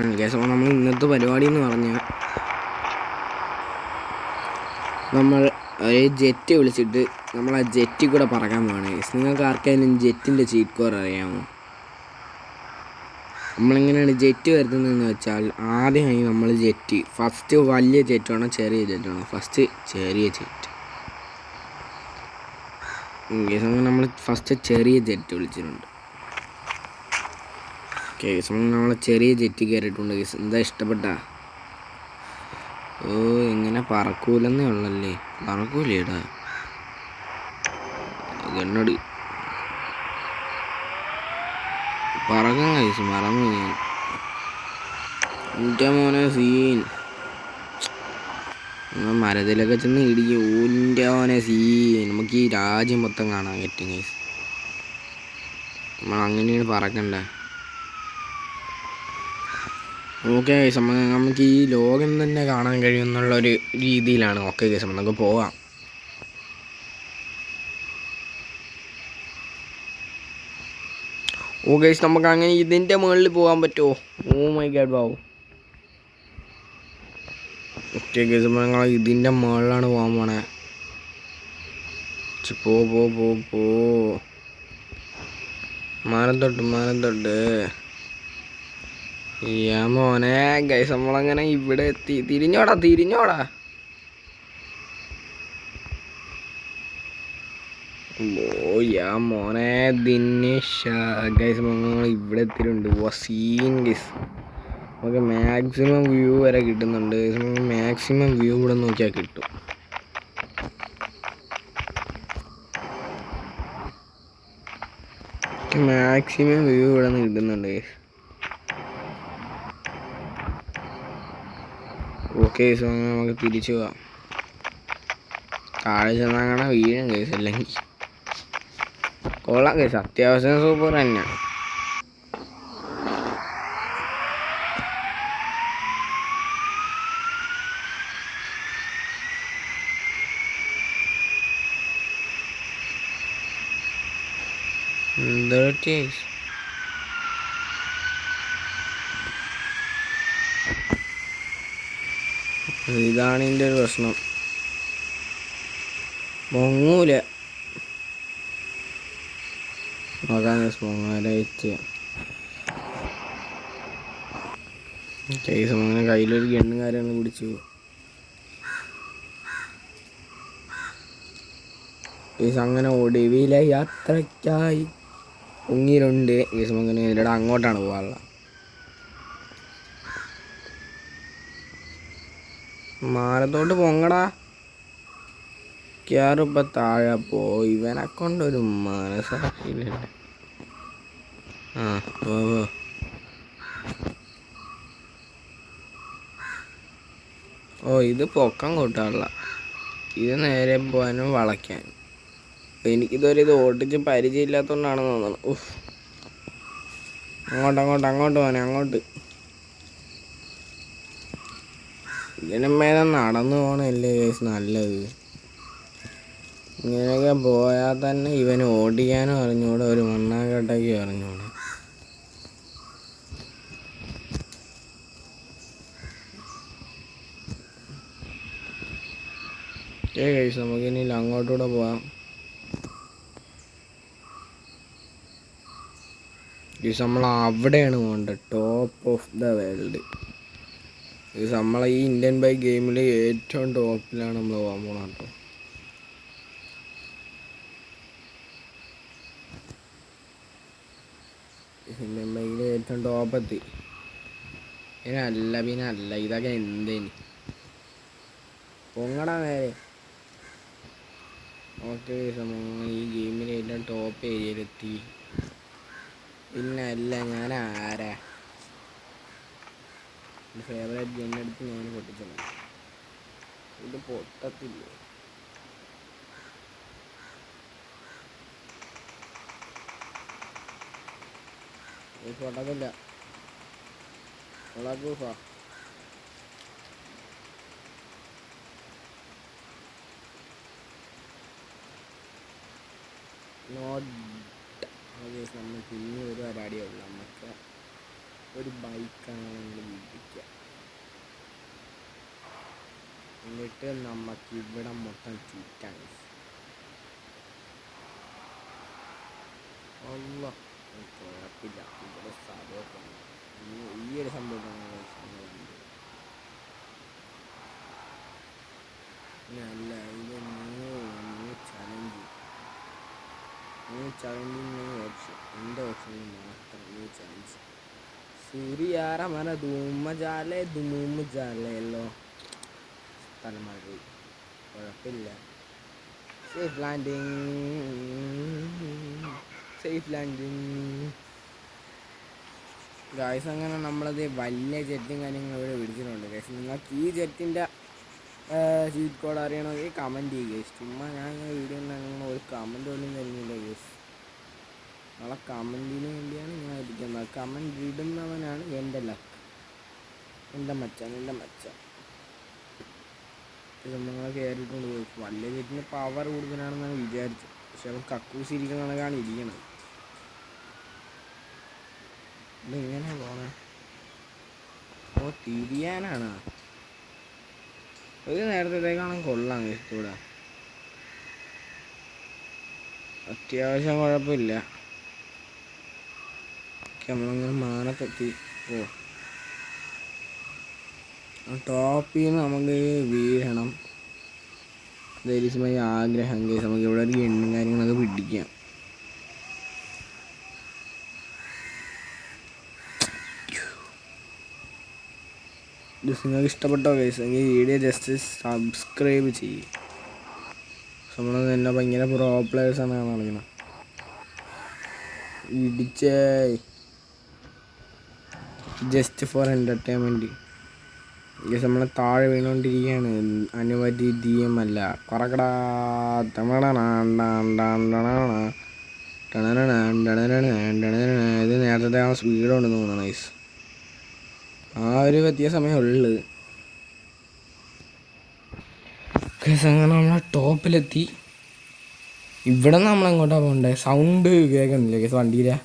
Case നമ്മൾ ഇന്നത്തെ പരിപാടി എന്ന് പറഞ്ഞാൽ നമ്മൾ ഒരു ജെറ്റ് വിളിച്ചിട്ട് നമ്മൾ ആ ജെറ്റിൽ കൂടെ പറക്കാൻ പോവാണ്. നിങ്ങൾക്ക് ആർക്കായാലും ജെറ്റിന്റെ ചീറ്റ് കോർ അറിയാമോ? നമ്മളെങ്ങനെയാണ് ജെറ്റ് വരുത്തുന്നതെന്ന് വെച്ചാൽ ആദ്യമായി നമ്മൾ ജെറ്റ് ഫസ്റ്റ് വലിയ ജെറ്റ് വേണം ചെറിയ ജെറ്റ് വേണം? ഫസ്റ്റ് ചെറിയ ജെറ്റ് നമ്മൾ ഫസ്റ്റ് ചെറിയ ജെറ്റ് വിളിച്ചിട്ടുണ്ട്. കേസ് നമ്മൾ ചെറിയ ജെറ്റ് കയറിയിട്ടുണ്ട് കേസ് എന്താ ഇഷ്ടപ്പെട്ട? ഓ എങ്ങനെ പറക്കൂലെന്നേ ഉള്ളല്ലേ? പറക്കൂലേടാ. ഗണ്ണടി പറക്കാൻ കഴിച്ചു മറന്നു എന്റെ മോനെ സീൻ. മരത്തിലൊക്കെ ചെന്ന് ഇടിക്കും. ഊന്റെ മോനെ സീൻ. നമുക്ക് ഈ രാജ്യം മൊത്തം കാണാൻ പറ്റും കേസ് നമ്മൾ അങ്ങനെയാണ് പറക്കണ്ടേ? ഓക്കെ കേസ് നമുക്ക് ഈ ലോകം തന്നെ കാണാൻ കഴിയും എന്നുള്ള ഒരു രീതിയിലാണ് ഓക്കെ കേസ് നമുക്ക് പോവാം. ഓ ഗൈസ് നമുക്ക് അങ്ങനെ ഇതിന്റെ മുകളിൽ പോകാൻ പറ്റുമോ ഓ my god wow okay guys ഞങ്ങൾ ഇതിന്റെ മുകളിലാണ് പോകാൻ പോണേ. പോ പോ പോ പോ. തൊട്ട് തൊട്ട്. മോനെ ഗൈസ് നമ്മളങ്ങനെ ഇവിടെ എത്തി. തിരിഞ്ഞോടാ തിരിഞ്ഞോടാ. ഓ മോനെ ദിനേഷ് ഗൈസ് ഇവിടെ എത്തിയിട്ടുണ്ട്. വസീൻ ഗൈസ് നമുക്ക് മാക്സിമം വ്യൂ വരെ കിട്ടുന്നുണ്ട്. മാക്സിമം വ്യൂ ഇവിടെ നോക്കിയാൽ കിട്ടും. മാക്സിമം വ്യൂ ഇവിടെ നിന്ന് കിട്ടുന്നുണ്ട് ഗൈസ് ഓക്കെ സോ നമുക്ക് തിരിച്ചു പോവാം. താഴെ ചെന്നങ്ങനെ വീഴും കേസ് അല്ലെങ്കിൽ. കൊള്ളാം കേസ്. അത്യാവശ്യം സൂപ്പർ തന്നെയാണ് എന്താ ഇതാണ് ഇതിന്റെ ഒരു പ്രശ്നം. പൊങ്ങൂല. നോക്കാൻ പൊങ്ങാലായിട്ട് കേസ് അങ്ങനെ കയ്യിലൊരു ഗണ്ണും കാര്യങ്ങൾ പിടിച്ചു. കേസ് അങ്ങനെ ഒടുവിലെ യാത്രയ്ക്കായി ഉങ്ങിയിലുണ്ട് കേസ് അങ്ങനെ ഇതിലൂടെ അങ്ങോട്ടാണ് പോകാനുള്ളത്. മാനത്തോട്ട് പൊങ്ങടാ. കയറിപ്പ താഴെ പോയി. ഇവനെ കൊണ്ടൊരു മനസ്സാക്കിയില്ല ആ പോ. ഓ ഇത് പൊക്കം കൂട്ടാനുള്ള. ഇത് നേരെ പോകാനും വളയ്ക്കാനും എനിക്കിതുവരെ ഇത് ഓട്ടിച്ച് പരിചയമില്ലാത്തതുകൊണ്ടാണെന്ന് തോന്നുന്നത് ഉഫ്. അങ്ങോട്ട് അങ്ങോട്ട് അങ്ങോട്ട് പോകാൻ അങ്ങോട്ട്. ഇതിനും മേലെ നടന്നു പോകണല്ലേ കേസ് നല്ലത്. ഇങ്ങനെയൊക്കെ പോയാൽ തന്നെ ഇവന് ഓടിക്കാനും അറിഞ്ഞൂടെ ഒരു മണ്ണാങ്കട്ടയ്ക്ക് അറിഞ്ഞൂടെ. ഏ കേസ് നമുക്ക് ഇനി അങ്ങോട്ടൂടെ പോവാം. നമ്മൾ അവിടെയാണ് പോകേണ്ടത് ടോപ്പ് ഓഫ് ദ വേൾഡ് നമ്മളെ ഈ ഇന്ത്യൻ ബൈക്ക് ഗെയിമിൽ ഏറ്റവും ടോപ്പിലാണ് നമ്മൾ പോകാൻ കേട്ടോ. ഇന്ത്യൻ ബൈക്കിൽ ഏറ്റവും ടോപ്പെത്തി. അല്ല പിന്നെ അല്ല ഇതൊക്കെ എന്തേനി? പൊങ്ങടാ നേരെ ഓക്കെ ഈ ഗെയിമിൽ ഏറ്റവും ടോപ്പ് ഏരിയയിലെത്തി. പിന്നെ അല്ല ഞാൻ ആരാ? ഫേവറേറ്റ് ഗണ്ണെടുത്ത് ഞാൻ പൊട്ടിച്ചോളാം ഇത് പൊട്ടത്തില്ലേ. പൊട്ടത്തില്ല. ഉള്ളാക്കൂഫാ നോട്ട് നമ്മൾ പിന്നെ ഒരു പരിപാടിയേ ഉള്ളൂ. നമുക്ക് ഒരു ബൈക്കാണ് നമ്മൾ വിളിക്കുക എന്നിട്ട് നമുക്ക് ഇവിടെ മൊത്തം ചുറ്റാൻ. അല്ല കുഴപ്പമില്ല. ഇവിടെ സ്ഥലമൊക്കെ. ഈ- ഒരു സംഭവം അല്ല ഇത് ചലഞ്ച് ന്യൂ ഓപ്ഷൻ എന്റെ ഓപ്ഷനിൽ മാത്രം ചലഞ്ച് സൂര്യാറ മന ധൂമ ജാലേ ധൂമ ജാലയല്ലോ തലമാറി മാറി കുഴപ്പമില്ല safe landing safe landing guys അങ്ങനെ നമ്മളത് വലിയ ജെറ്റും കാര്യങ്ങളും ഇവിടെ പിടിച്ചിട്ടുണ്ട് ഗൈസ് നിങ്ങൾക്ക് ഈ ജെറ്റിന്റെ ചീറ്റ് കോഡ് അറിയണമെങ്കിൽ കമന്റ് ചെയ്യുക. ഗൈസ് ചുമ്മാ ഞാൻ വീഡിയോ ഉണ്ടാകുമ്പോൾ ഒരു കമന്റ് പോലും തരുന്നില്ല ഗൈസ് നമ്മളെ കമന്റിന് വേണ്ടിയാണ് ഞാൻ ഇരിക്കുന്നത് കമന്റ് ഇടുന്നവനാണ് എന്റെ ലക്ക് എന്റെ മച്ചാൻ എന്റെ മച്ചാൻ. നമ്മൾ കയറിയിട്ടുണ്ട് വലിയ വീട്ടിന് പവർ കൂടുതലാണെന്നാണ് വിചാരിച്ചത്. പക്ഷെ അവൻ കക്കൂസ് ഇരിക്കുന്ന കണക്കാണ് ഇരിക്കണത് ഇതെങ്ങനെ പോണേ? ഓ തിരിയാനാണ്. ഒരു നേരത്തേക്കാണ് കൊള്ളാം ഇവിടെ. അത്യാവശ്യം കുഴപ്പമില്ല. നമ്മളങ്ങനെ മാനത്തെത്തി ഓ. ടോപ്പിൽ നിന്ന് നമുക്ക് വീഴണം. ധൈര്യമായി ആഗ്രഹം കേസ്. നമുക്ക് ഇവിടെ ഒരു എണ്ണും കാര്യങ്ങളൊക്കെ പിടിക്കാം. നിങ്ങൾക്ക് ഇഷ്ടപ്പെട്ടോ കേസ് എങ്കിൽ വീഡിയോ ജസ്റ്റ് സബ്സ്ക്രൈബ് ചെയ്യും. നമ്മൾ തന്നെ ഭയങ്കര പ്രോ ആണ് കാണിക്കുന്നത് ഇടിച്ചേ. ജസ്റ്റ് ഫോർ എന്റർടൈൻമെന്റ് ഗസ് നമ്മളെ താഴെ വീണുകൊണ്ടിരിക്കുകയാണ് അനുവദനീയമല്ല പറക്കടാ ഇത് നേരത്തെ ആ സ്പീഡ് ഉണ്ടെന്ന് തോന്നുന്നു നൈസ് ആ ഒരു വ്യത്യാസമേ ഉള്ളു ഗസ് അങ്ങനെ നമ്മളെ ടോപ്പിലെത്തി ഇവിടെ നമ്മൾ എങ്ങോട്ടാ പോകണ്ടേ സൗണ്ട് കേൾക്കുന്നില്ല ഗസ് വണ്ടിയിലെ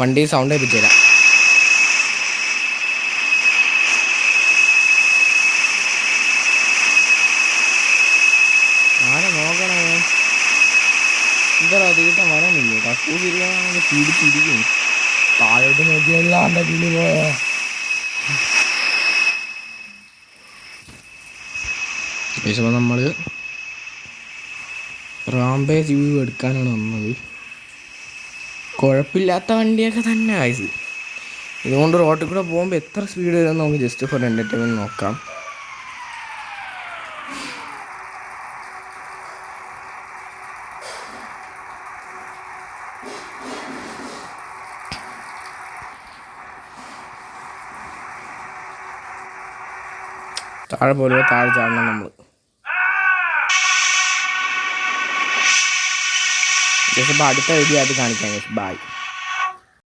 വണ്ടി സൗണ്ട് ഏൽപ്പിച്ചു തരാം ആരെ നോക്കണേ എന്താ തീട്ടം കക്കൂസിരിക്കാണെങ്കിൽ പിടിച്ചിരിക്കും താഴോട്ട് നോക്കിയല്ലാണ്ട് കിളി പോയ ശേഷം നമ്മൾ റാംബേജ് വ്യൂ എടുക്കാനാണ് വന്നത്. കുഴപ്പമില്ലാത്ത വണ്ടിയൊക്കെ തന്നെ ആയത് ഇതുകൊണ്ട് റോട്ടിൽ കൂടെ പോകുമ്പോൾ എത്ര സ്പീഡ് വരും നമുക്ക് ജസ്റ്റ് ഫോർ എന്റർടൈൻമെന്റ് നോക്കാം. താഴെ പോലെ താഴെ ചാടണം നമ്മൾ ജസ്റ്റ് അപ്പോൾ അടുത്ത വീഡിയോ ആയിട്ട് കാണിക്കാം ബൈ